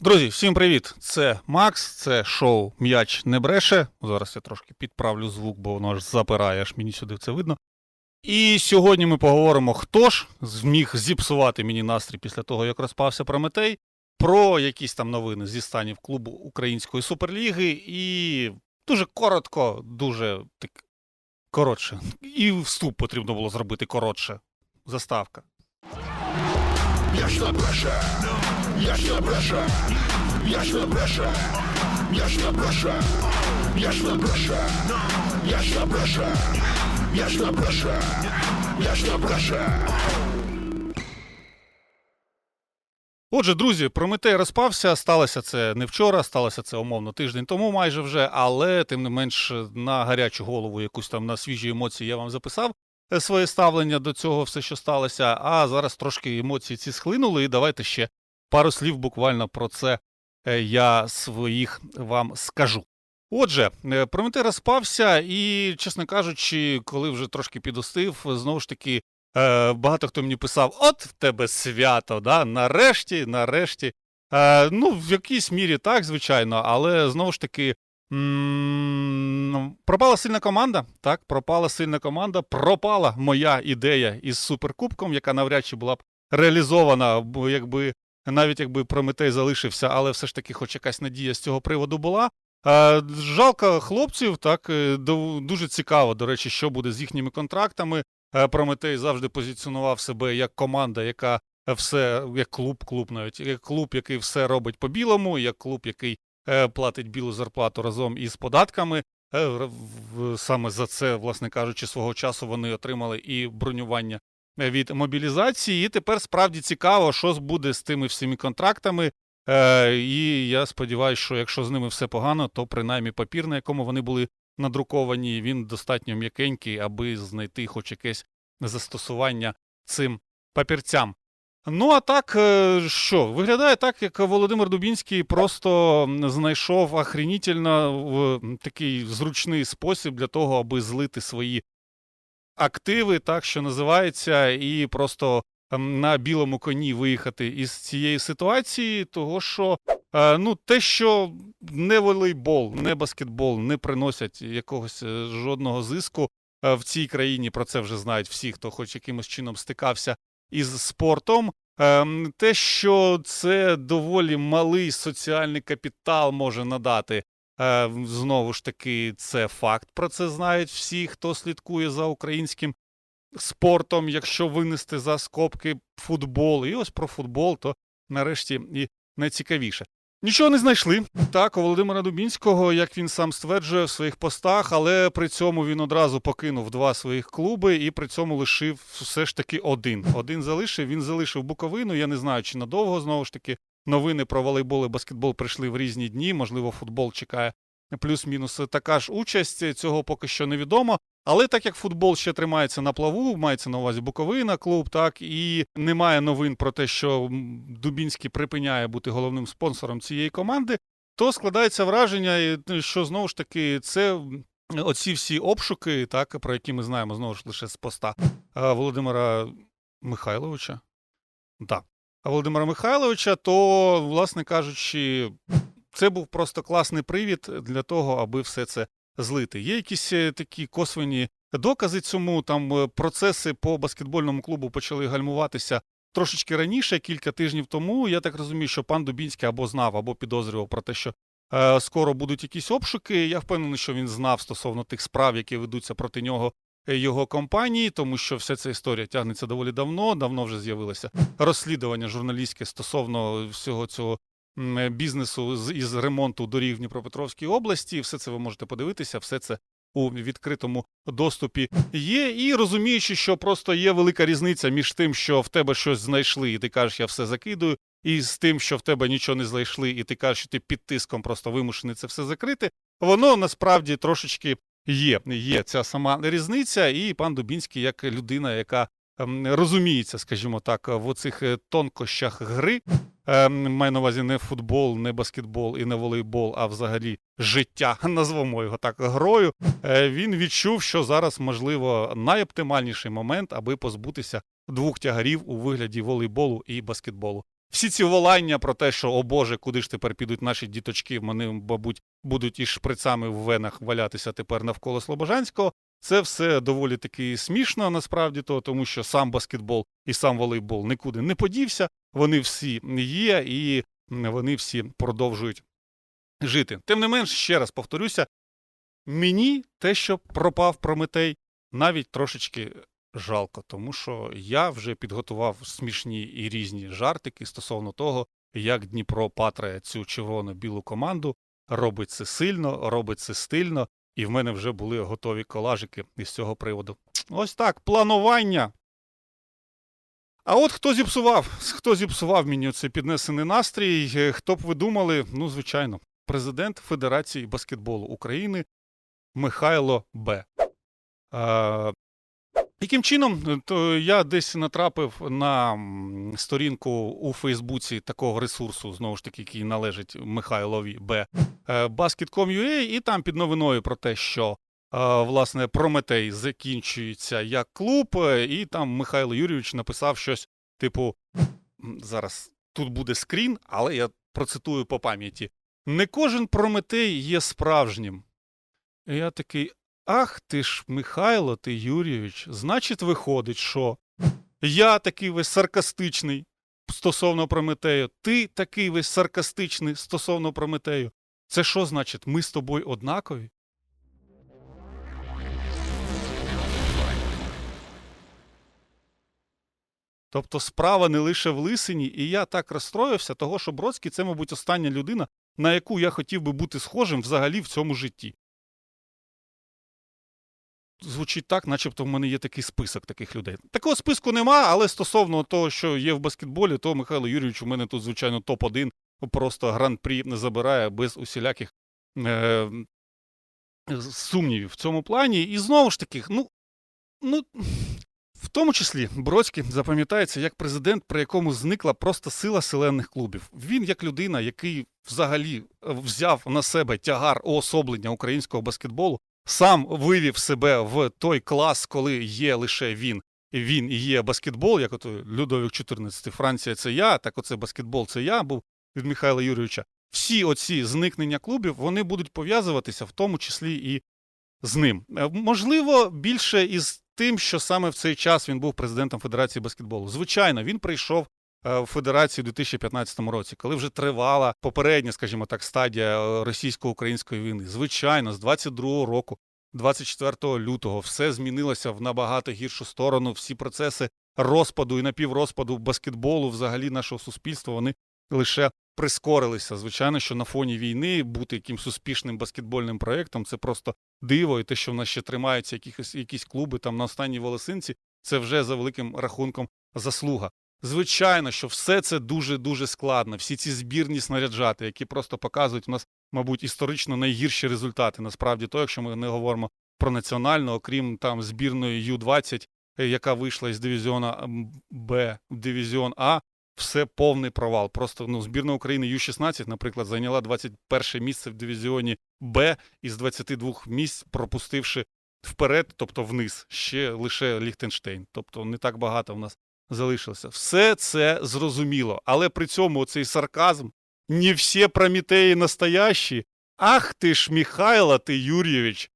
Друзі, всім привіт! Це Макс, це шоу М'яч не бреше. Зараз я трошки підправлю звук, бо воно аж запирає, аж мені сюди це видно. І сьогодні ми поговоримо, хто ж зміг зіпсувати мені настрій після того, як розпався Прометей, про якісь там новини зі станів клубу Української суперліги. І дуже коротко, дуже так коротше. І вступ потрібно було зробити коротше. Заставка. М'яч не бреше, не бреше, м'яч не бреше, м'яч не бреше, м'яч не бреше, м'яч не бреше. Отже, друзі, Прометей розпався. Сталося це не вчора, сталося це умовно тиждень тому, майже вже, але тим не менш на гарячу голову, якусь там на свіжі емоції я вам записав е, своє ставлення до цього, все, що сталося. А зараз трошки емоції ці схлинули, і давайте ще пару слів буквально про це е, я своїх вам скажу. Отже, е, Прометей розпався, і, чесно кажучи, коли вже трошки підостив, знову ж таки, Е, багато хто мені писав: от в тебе свято, да? нарешті, нарешті. Ну, в якійсь мірі так, звичайно, але знову ж таки. Пропала сильна команда. Так, пропала сильна команда. Пропала моя ідея із суперкубком, яка навряд чи була б реалізована, якби навіть якби Прометей залишився, але все ж таки, хоч якась надія з цього приводу була. Жалко хлопців, так е, дуже цікаво, до речі, що буде з їхніми контрактами. Е, Прометей завжди позиціонував себе як команда, яка все, як клуб, клуб навіть, як клуб, який все робить по-білому, як клуб, який е, платить білу зарплату разом із податками. Саме за це, власне кажучи, свого часу вони отримали і бронювання від мобілізації. І тепер справді цікаво, що буде з тими всіми контрактами. Е, І я сподіваюся, що якщо з ними все погано, то принаймні папір, на якому вони були надруковані, він достатньо м'якенький, аби знайти хоч якесь застосування цим папірцям. Ну, а так, е, що, виглядає так, як Володимир Дубінський просто знайшов охренітельно такий зручний спосіб для того, аби злити свої активи, так що називається, і просто ем, на білому коні виїхати із цієї ситуації, того що е, ну, те, що не волейбол, не баскетбол не приносять якогось е, жодного зиску е, в цій країні, про це вже знають всі, хто хоч якимось чином стикався із спортом. Ем, Те, що це доволі малий соціальний капітал може надати, знову ж таки, це факт. Про це знають всі, хто слідкує за українським спортом, якщо винести за скобки футбол. І ось про футбол, то нарешті і найцікавіше. Нічого не знайшли. Так, у Володимира Дубінського, як він сам стверджує в своїх постах, але при цьому він одразу покинув два своїх клуби і при цьому лишив все ж таки один. Один залишив. Він залишив Буковину. Я не знаю, чи надовго знову ж таки новини про волейбол і баскетбол прийшли в різні дні. Можливо, футбол чекає плюс-мінус така ж участь. Цього поки що невідомо. Але так як футбол ще тримається на плаву, мається на увазі Буковина, клуб, так і немає новин про те, що Дубінський припиняє бути головним спонсором цієї команди, то складається враження, ну, що знову ж таки це оці всі обшуки, так про які ми знаємо знову ж лише з поста е, Володимира Михайловича. Так. Володимира Михайловича, то, власне кажучи, це був просто класний привід для того, аби все це злити. Є якісь е, такі косвені докази цьому. Там е, процеси по баскетбольному клубу почали гальмуватися трошечки раніше, кілька тижнів тому. Я так розумію, що пан Дубінський або знав, або підозрював про те, що е, скоро будуть якісь обшуки. Я впевнений, що він знав стосовно тих справ, які ведуться проти нього. Його компанії, тому що вся ця історія тягнеться доволі давно. Давно вже з'явилося розслідування журналістське стосовно всього цього бізнесу з із ремонту доріг в Дніпропетровській області. Все це ви можете подивитися, все це у відкритому доступі є. І розуміючи, що просто є велика різниця між тим, що в тебе щось знайшли, і ти кажеш, я все закидую, і з тим, що в тебе нічого не знайшли, і ти кажеш, що ти під тиском просто вимушений це все закрити. Воно насправді трошечки є. Є ця сама різниця, і пан Дубінський, як людина, яка ем, розуміється, скажімо так, в оцих е, тонкощах гри. Ем, Маю на увазі не футбол, не баскетбол і не волейбол, а взагалі життя, назвемо його так грою. Е, Він відчув, що зараз можливо найоптимальніший момент, аби позбутися двох тягарів у вигляді волейболу і баскетболу. Всі ці волання про те, що о Боже, куди ж тепер підуть наші діточки, вони, мабуть, будуть із шприцами в венах валятися тепер навколо Слобожанського. Це все доволі таки смішно насправді то, тому що сам баскетбол і сам волейбол нікуди не подівся. Вони всі є і вони всі продовжують жити. Тим не менш, ще раз повторюся, мені те, що пропав Прометей, навіть трошечки жалко, тому що я вже підготував смішні і різні жартики стосовно того, як Дніпро патрає цю червоно-білу команду, робить це сильно, робить це стильно, і в мене вже були готові колажики із цього приводу. Ось так, планування. А от хто зіпсував? Хто зіпсував мені цей піднесений настрій? Е, Хто б ви думали? Ну, звичайно, президент Федерації баскетболу України Михайло Б. Е, яким чином? То я десь натрапив на сторінку у Фейсбуці такого ресурсу, знову ж таки, який належить Михайлові Б. е, Basket.com.ua, і там під новиною про те, що е, власне Прометей закінчується як клуб, е, і там Михайло Юрійович написав щось типу: зараз тут буде скрін, але я процитую по пам'яті: не кожен Прометей є справжнім. І я такий. Ах ти ж, Михайло ти Юрійович, значить, виходить, що я такий весь саркастичний стосовно Прометею, ти такий весь саркастичний стосовно Прометею. Це що значить, ми з тобою однакові? Тобто справа не лише в лисині, і я так розстроївся, того, що Бродський це, мабуть, остання людина, на яку я хотів би бути схожим взагалі в цьому житті. Звучить так, начебто в мене є такий список таких людей. Такого списку нема, але стосовно того, що є в баскетболі, то Михайло Юрійович у мене тут, звичайно, топ-1, просто гран-прі не забирає без усіляких е- сумнівів в цьому плані. І знову ж таки, ну, ну, в тому числі Бродський запам'ятається як президент, при якому зникла просто сила селенних клубів. Він як людина, який взагалі е, взяв на себе тягар уособлення українського баскетболу, сам вивів себе в той клас, коли є лише він. Він і є баскетбол, як от Людовік 14, Франція це я, так оце баскетбол це я був від Михайла Юрійовича. Всі оці зникнення клубів вони будуть пов'язуватися в тому числі і з ним. Е, Можливо, більше із тим, що саме в цей час він був президентом Федерації баскетболу. Звичайно, він прийшов в Федерацію у 2015 році, коли вже тривала попередня, скажімо так, стадія е, російсько-української війни. Звичайно, з 22-го року, 24 лютого, все змінилося в набагато гіршу сторону. Всі процеси розпаду і напіврозпаду баскетболу, взагалі нашого суспільства, вони лише прискорилися. Звичайно, що на фоні війни бути якимсь успішним баскетбольним проєктом це просто диво, і те, що в нас ще тримаються якісь, якісь клуби там на останній волосинці, це вже за великим рахунком заслуга. Звичайно, що все це дуже дуже складно. Всі ці збірні снаряджати, які просто показують у нас, мабуть, історично найгірші результати. Насправді, то, якщо ми не говоримо про національну, окрім там збірної Ю-20, е, яка вийшла із дивізіона Б в дивізіон А, все повний провал. Просто ну, збірна України Ю-16, наприклад, зайняла 21 місце в дивізіоні Б із 22 місць, пропустивши вперед, тобто вниз, ще лише Ліхтенштейн. Тобто не так багато в нас залишилося. Все це зрозуміло, але при цьому цей сарказм, не всі Прометеї настоящі. Ах ти ж, Михайло, ти Юрійович.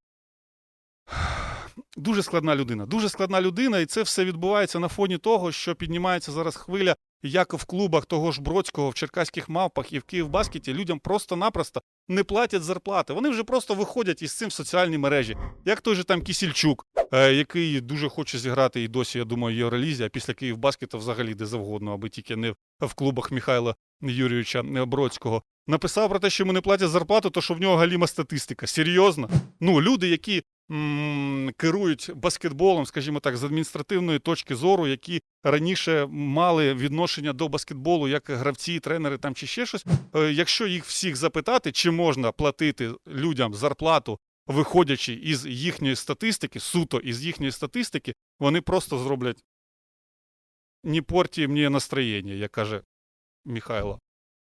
Дуже складна людина. Дуже складна людина, і це все відбувається на фоні того, що піднімається зараз хвиля, як в клубах того ж Бродського, в Черкаських мавпах і в Київбаскеті людям просто-напросто не платять зарплати. Вони вже просто виходять із цим в соціальні мережі. Як той же там Кісільчук, який дуже хоче зіграти і досі, я думаю, Євролізі, а після Київбаскета взагалі де завгодно, аби тільки не в клубах Михайла Юрійовича Бродського. Написав про те, що йому не платять зарплату, то що в нього галіма статистика. Серйозно? Ну, люди, які м, керують баскетболом, скажімо так, з адміністративної точки зору, які раніше мали відношення до баскетболу як гравці, тренери там чи ще щось. Е, Якщо їх всіх запитати, чи можна платити людям зарплату, виходячи із їхньої статистики, суто із їхньої статистики, вони просто зроблять не порті мені настроєння, як каже Михайло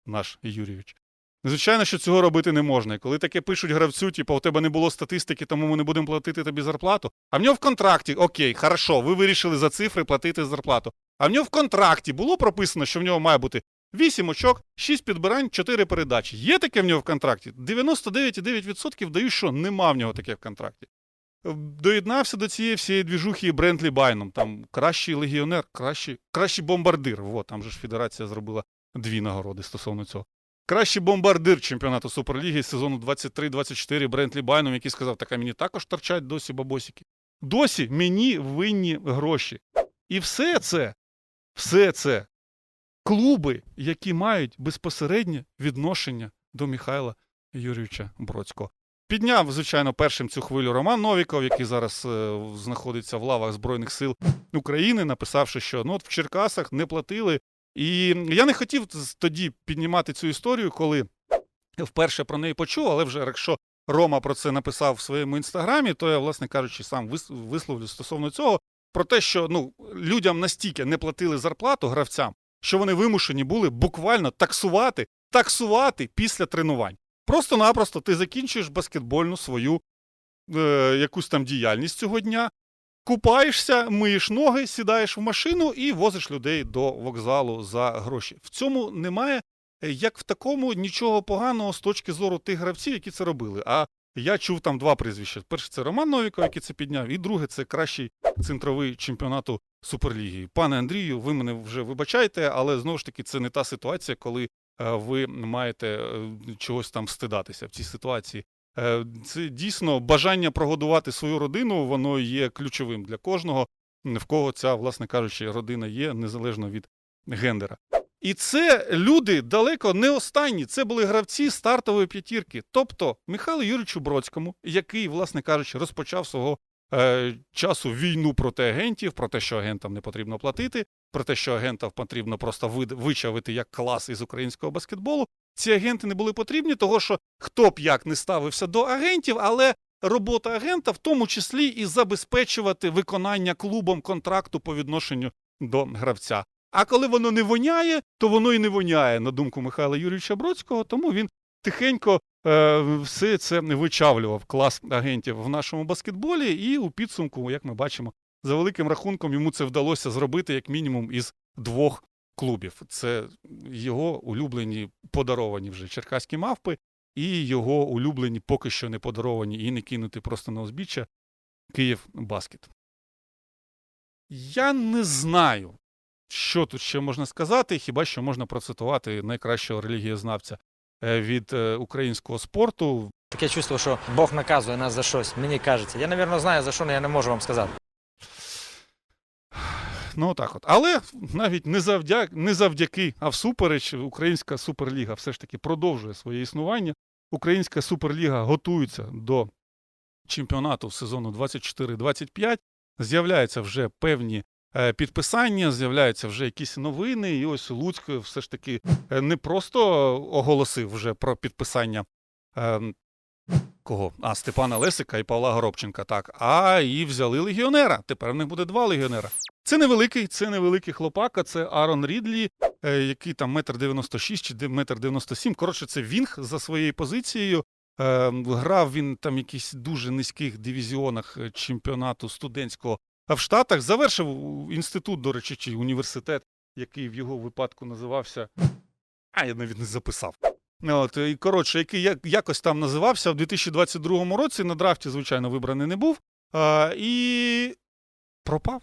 наш Юрійович. Звичайно, що цього робити не можна. І коли таке пишуть гравцю, типу, у тебе не було статистики, тому ми не будемо платити тобі зарплату. А в нього в контракті, окей, хорошо, ви вирішили за цифри платити зарплату. А в нього в контракті було прописано, що в нього має бути 8 очок, 6 підбирань, 4 передачі. Є таке в нього в контракті? 99,9% даю, що нема в нього таке в контракті. Е, Доєднався до цієї всієї двіжухи Брентлі Байном. Там кращий легіонер, кращий, кращий бомбардир. Во, там же ж федерація зробила дві нагороди стосовно цього. Кращий бомбардир чемпіонату Суперліги сезону 23-24 Брентлі Байном, який сказав, так а мені також торчать досі бабосики. Досі мені винні гроші. І все це, все це клуби, які мають безпосереднє відношення до Михайла Юрійовича Бродського. Підняв, звичайно, першим цю хвилю Роман Новіков, який зараз е, знаходиться в лавах Збройних сил України, написавши, що ну, от в Черкасах не платили. І я не хотів тоді піднімати цю історію, коли вперше про неї почув, але вже якщо Рома про це написав в своєму інстаграмі, то я, власне кажучи, сам вис- висловлю стосовно цього про те, що ну, людям настільки не платили зарплату гравцям, що вони вимушені були буквально таксувати, таксувати після тренувань. Просто-напросто ти закінчуєш баскетбольну свою е, якусь там діяльність цього дня, купаєшся, миєш ноги, сідаєш в машину і возиш людей до вокзалу за гроші. В цьому немає, е, як в такому, нічого поганого з точки зору тих гравців, які це робили. А я чув там два прізвища. Перше, це Роман Новіков, який це підняв, і друге це кращий центровий чемпіонату Суперліги. Пане Андрію, ви мене вже вибачаєте, але знову ж таки це не та ситуація, коли е, ви маєте е, чогось там встидатися в цій ситуації. Е, Це дійсно бажання прогодувати свою родину, воно є ключовим для кожного, в кого ця, власне кажучи, родина є, незалежно від гендера. І це люди далеко не останні. Це були гравці стартової п'ятірки. Тобто Михайлу Юрійовичу Бродському, який, власне кажучи, розпочав свого е, часу війну проти агентів, про те, що агентам не потрібно платити, про те, що агентам потрібно просто вичавити як клас із українського баскетболу. Ці агенти не були потрібні, того що хто б як не ставився до агентів, але робота агента в тому числі і забезпечувати виконання клубом контракту по відношенню до гравця. А коли воно не воняє, то воно і не воняє, на думку Михайла Юрійовича Бродського, тому він тихенько е, все це вичавлював клас агентів в нашому баскетболі, і у підсумку, як ми бачимо, за великим рахунком йому це вдалося зробити як мінімум із двох клубів. Це його улюблені подаровані вже черкаські мавпи, і його улюблені, поки що не подаровані і не кинути просто на узбіччя Київ Баскет. Я не знаю, що тут ще можна сказати, хіба що можна процитувати найкращого релігієзнавця е, від е, українського спорту. Таке чувство, що Бог наказує нас за щось, мені кажеться. Я, напевно, знаю за що, але я не можу вам сказати. Ну так от. Але навіть не завдяки, не завдяки, а всупереч, українська суперліга все ж таки продовжує своє існування. Українська суперліга готується до чемпіонату сезону 24-25. З'являються вже певні підписання, з'являються вже якісь новини. І ось Луцьк все ж таки е, не просто оголосив вже про підписання. е, Кого? А, Степана Лесика і Павла Горобченка, так. А і взяли легіонера. Тепер в них буде два легіонера. Це невеликий, це невеликий хлопак, а це Арон Рідлі, е, який там метр 96 чи метр 97. Коротше, це Вінг за своєю позицією. Е, грав він там в якихось дуже низьких дивізіонах е, чемпіонату студентського а в Штатах. Завершив інститут, до речі, чи університет, який в його випадку називався. А, я навіть не записав. От, і коротше, який як, якось там називався в 2022 році. На драфті, звичайно, вибраний не був. А, і пропав.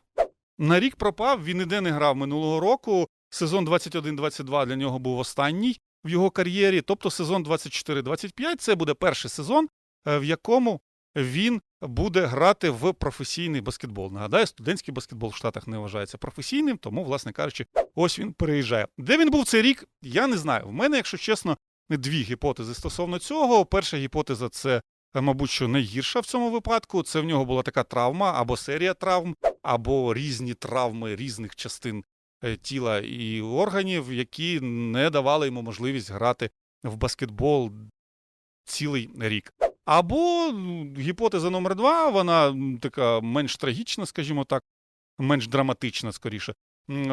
На рік пропав, він ніде не грав минулого року. Сезон 21-22 для нього був останній в його кар'єрі. Тобто сезон 24-25 це буде перший сезон, е, в якому він буде грати в професійний баскетбол. Нагадаю, студентський баскетбол в Штатах не вважається професійним, тому, власне кажучи, ось він переїжджає. Де він був цей рік, я не знаю. В мене, якщо чесно, дві гіпотези стосовно цього. Перша гіпотеза це, е, мабуть, що найгірша в цьому випадку. Це в нього була така травма або серія травм, або різні травми різних частин е, тіла і органів, які не давали йому можливість грати в баскетбол цілий рік. Або гіпотеза номер два, вона така менш трагічна, скажімо так, менш драматична, скоріше.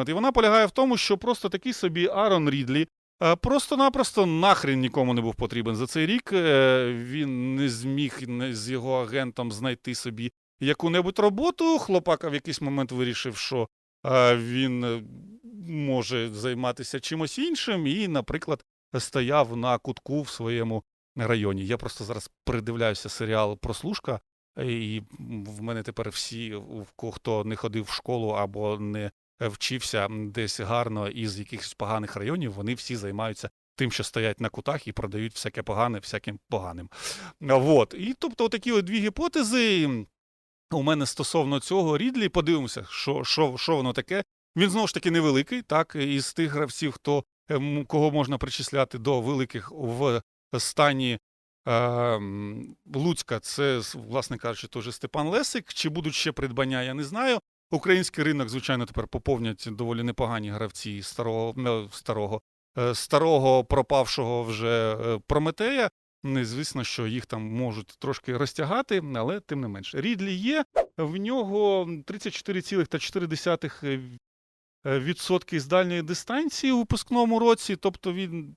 І вона полягає в тому, що просто такий собі Арон Рідлі е, просто-напросто нахрен нікому не був потрібен за цей рік. Е, Він не зміг з його агентом знайти собі яку-небудь роботу. Хлопака в якийсь момент вирішив, що е, він може займатися чимось іншим, і, наприклад, стояв на кутку в своєму районі. Я просто зараз передивляюся серіал Прослушка, і в мене тепер всі, хто не ходив в школу або не вчився десь гарно із якихось поганих районів, вони всі займаються тим, що стоять на кутах і продають всяке погане всяким поганим. Вот. І тобто такі дві гіпотези. У мене стосовно цього Рідлі, подивимося, що, що, що воно таке. Він знову ж таки невеликий, так, із тих гравців, хто, ем, кого можна причисляти до великих в стані е, Луцька, це, власне кажучи, теж Степан Лесик. Чи будуть ще придбання, я не знаю. Український ринок, звичайно, тепер поповнять доволі непогані гравці старого, е, старого, е, старого пропавшого вже е, Прометея. Звісно, що їх там можуть трошки розтягати, але тим не менш. Рідлі є, в нього 34,4% е, з дальньої дистанції у випускному році. Тобто він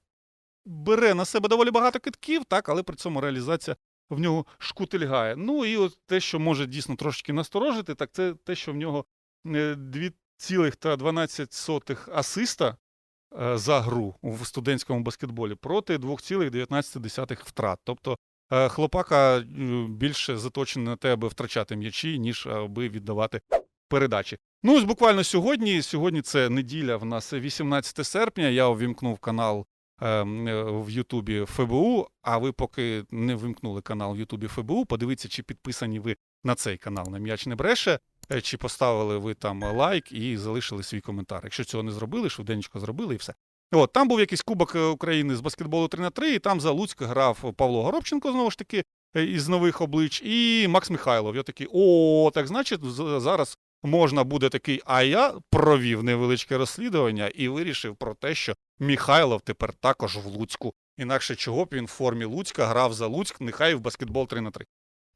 бере на себе доволі багато китків, так, але при цьому реалізація в нього шкутильгає. Ну і от те, що може дійсно трошки насторожити, так це те, що в нього е, 2,12 асиста е, за гру в студентському баскетболі проти 2,19 втрат. Тобто е, хлопака е, більше заточений на те, аби втрачати м'ячі, ніж аби віддавати передачі. Ну, ось буквально сьогодні. Сьогодні це неділя, в нас 18 серпня. Я увімкнув канал е, в Ютубі ФБУ. А ви поки не вимкнули канал в Ютубі ФБУ, подивіться, чи підписані ви на цей канал на м'яч не бреше, е, чи поставили ви там лайк і залишили свій коментар. Якщо цього не зробили, швиденько зробили і все. От, там був якийсь Кубок е, України з баскетболу 3 на 3 і там за Луцьк грав Павло Горобченко, знову ж таки, е, із нових облич, і Макс Михайлов. Я такий, о, так значить, зараз можна буде такий. А я провів невеличке розслідування і вирішив про те, що Михайлов тепер також в Луцьку. Інакше чого б він в формі Луцька грав за Луцьк, нехай в баскетбол 3 на 3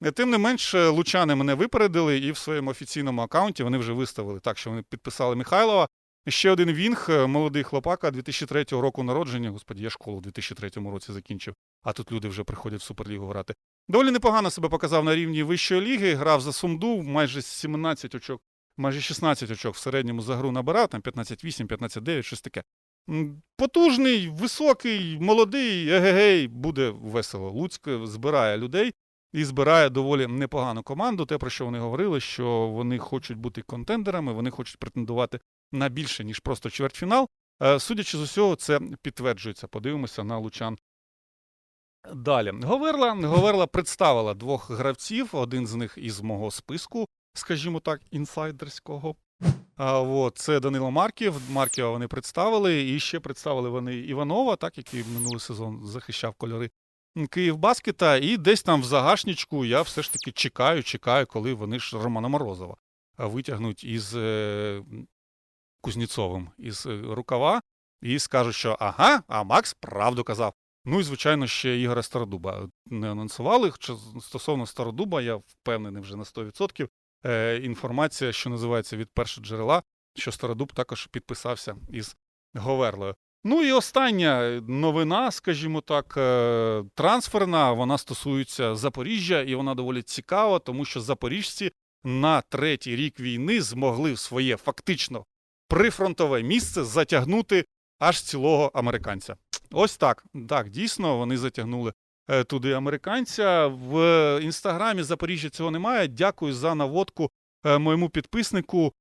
Е, Тим не менш, е, лучани мене випередили, і в своєму офіційному аккаунті вони вже виставили так, що вони підписали Михайлова. Ще один Вінг, е, молодий хлопака 2003 року народження. Господі, я школу в 2003 році закінчив, а тут люди вже приходять в Суперлігу грати. Доволі непогано себе показав на рівні вищої ліги, грав за Сумду, майже 17 очок, майже 16 очок в середньому за гру набирав, там 15-8, 15-9, щось таке. Потужний, високий, молодий, егегей, буде весело. Луцьк збирає людей і збирає доволі непогану команду. Те, про що вони говорили, що вони хочуть бути контендерами, вони хочуть претендувати на більше, ніж просто чвертьфінал. Е, Судячи з усього, це підтверджується. Подивимося на Лучан. Далі. Говерла, Говерла представила двох гравців, один з них із мого списку, скажімо так, інсайдерського. А, от, це Данило Марків. Марківа вони представили, і ще представили вони Іванова, так, який минулий сезон захищав кольори Київбаскета. І десь там в загашнічку я все ж таки чекаю, чекаю, коли вони ж Романа Морозова витягнуть із е, Кузнєцовим із е, рукава і скажуть, що ага, а Макс правду казав. Ну і звичайно, ще Ігоря Стародуба не анонсували. Стосовно Стародуба, я впевнений вже на 100%. Е, інформація, що називається від першого джерела, що Стародуб також підписався із Говерлою. Ну і остання новина, скажімо так, е, трансферна. Вона стосується Запоріжжя, і вона доволі цікава, тому що запоріжці на третій рік війни змогли в своє фактично прифронтове місце затягнути аж цілого американця. Ось так. Так, дійсно, вони затягнули туди американця. В інстаграмі Запоріжжя цього немає. Дякую за наводку е, моєму підписнику.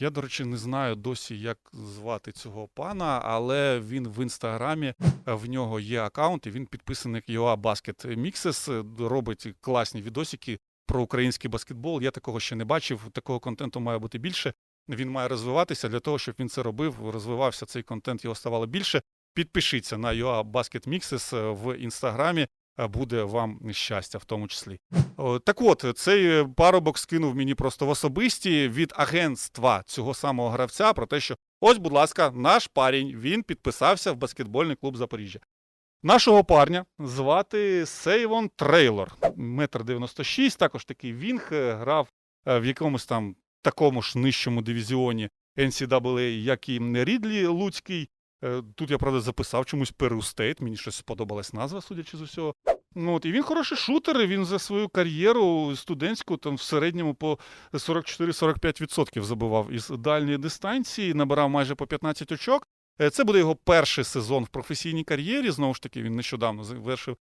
Я, до речі, не знаю досі, як звати цього пана, але він в інстаграмі е, в нього є аккаунт, і він підписаний UA Basket Mixes, е, робить класні відосики про український баскетбол. Я такого ще не бачив. Такого контенту має бути більше. Він має розвиватися для того, щоб він це робив. Розвивався цей контент, його ставало більше. Підпишіться на UA Basket Mixes е, в інстаграмі. е, Буде вам щастя, в тому числі. Так от, цей парубок скинув мені просто в особисті від агентства цього самого гравця про те, що ось, будь ласка, наш парень він підписався в баскетбольний клуб Запоріжжя. Нашого парня звати Сейвон Трейлор, метр 96, також такий Вінг, е, грав е, в якомусь там такому ж нижчому дивізіоні NCAA, як і Рідлі Луцький. Е, Тут я, правда, записав чомусь Перу Стейт, мені щось сподобалась назва, судячи з усього. Ну, от, і він хороший шутер, він за свою кар'єру студентську там в середньому по 44-45% забивав із дальньої дистанції, набирав майже по 15 очок. Е, Це буде його перший сезон в професійній кар'єрі. Знову ж таки, він нещодавно завершив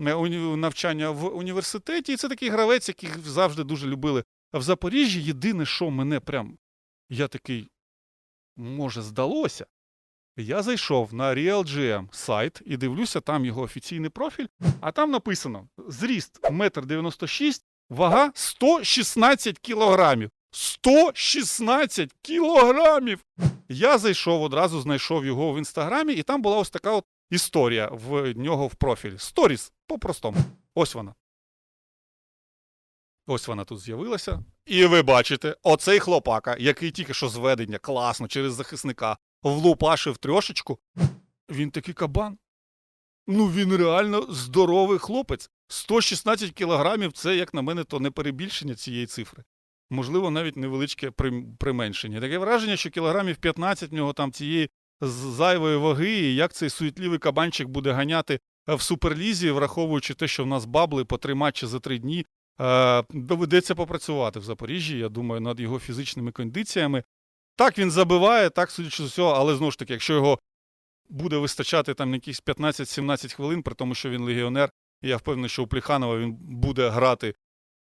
е, навчання в університеті. І це такий гравець, яких завжди дуже любили А в Запоріжжі. Єдине, що мене прям я такий, може, здалося. Я зайшов на RealGM сайт і дивлюся, там його офіційний профіль, а там написано: зріст 1,96 м, вага 116 кілограмів. 116 кілограмів! Я зайшов одразу, знайшов його в інстаграмі, і там була ось така от історія в нього в профілі. Сторіс, по-простому. Ось вона. Ось вона тут з'явилася. І ви бачите, оцей хлопака, який тільки що зведення, класно, через захисника, влупашив трьошечку. Він такий кабан. Ну, він реально здоровий хлопець. 116 кілограмів це, як на мене, то не перебільшення цієї цифри. Можливо, навіть невеличке применшення. Таке враження, що кілограмів 15 в нього там цієї зайвої ваги, і як цей суетливий кабанчик буде ганяти е, в суперлізі, враховуючи те, що в нас бабли по три матчі за три дні. Е, доведеться попрацювати в Запоріжжі, я думаю, над його фізичними кондиціями. Так він забиває, так судячи з усього, але знову ж таки, якщо його буде вистачати там якісь 15-17 хвилин, при тому, що він легіонер, і я впевнений, що у Пліханова він буде грати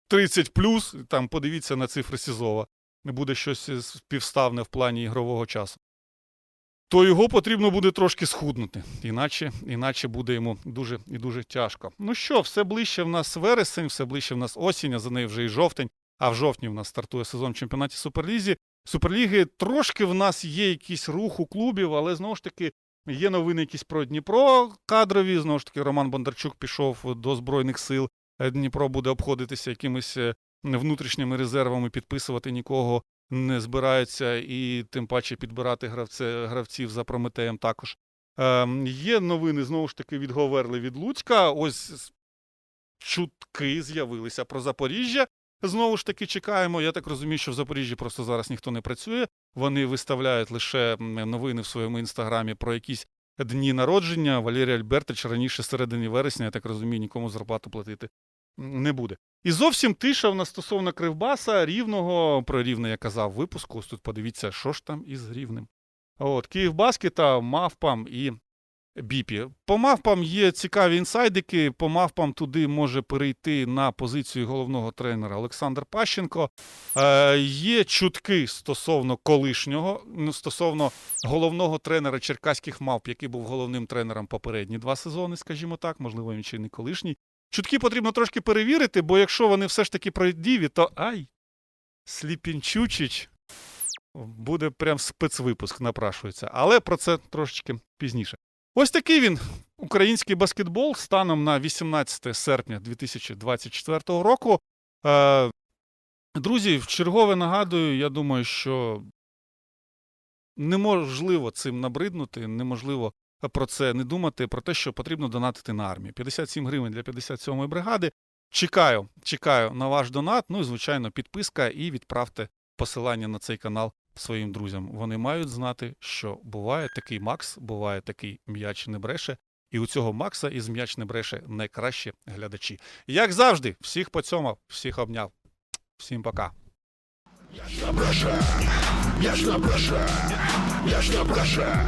30 плюс, там подивіться на цифри Сізова, не буде щось співставне в плані ігрового часу. То його потрібно буде трошки схуднути, іначе, іначе буде йому дуже і дуже тяжко. Ну що, все ближче в нас вересень, все ближче в нас осінь, а за нею вже і жовтень. А в жовтні в нас стартує сезон в чемпіонаті Суперлізі. Суперліги трошки в нас є якийсь рух у клубів, але знову ж таки є новини якісь про Дніпро кадрові. Знову ж таки, Роман Бондарчук пішов до Збройних сил. Е, Дніпро буде обходитися якимись е, внутрішніми резервами, підписувати нікого не збирається, і тим паче підбирати гравце, гравців за Прометеєм також. Ем, є новини знову ж таки від Говерли від Луцька. Ось чутки з'явилися про Запоріжжя. Знову ж таки чекаємо. Я так розумію, що в Запоріжжі просто зараз ніхто не працює. Вони виставляють лише новини в своєму інстаграмі про якісь дні народження. Валерій Альбертович раніше середині вересня, я так розумію, нікому зарплату платити не буде. І зовсім тиша в нас стосовно Кривбаса, рівного, про рівне я казав випуску. Ось тут подивіться, що ж там із рівним. От, Київбаскета, Мавпам і Біпі. По Мавпам є цікаві інсайдики. По Мавпам туди може перейти на позицію головного тренера Олександр Пащенко. Е, є чутки стосовно колишнього, ну, стосовно головного тренера черкаських мавп, який був головним тренером попередні два сезони, скажімо так, можливо, він ще й не колишній. Чутки потрібно трошки перевірити, бо якщо вони все ж таки правдиві, то ай, Сліпінчучич буде прям спецвипуск, напрашується. Але про це трошечки пізніше. Ось такий він, український баскетбол, станом на 18 серпня 2024 року. Е, друзі, в чергове нагадую, я думаю, що неможливо цим набриднути, неможливо про це не думати, про те, що потрібно донатити на армію. 57 гривень для 57-ї бригади. Чекаю, чекаю на ваш донат. Ну і, звичайно, підписка і відправте посилання на цей канал своїм друзям. Вони мають знати, що буває такий Макс, буває такий м'яч не бреше. І у цього Макса із м'яч не бреше найкращі глядачі. Як завжди, всіх по цьому, всіх обняв. Всім пока. Ясно бреше, ясно бреше, ясно бреше,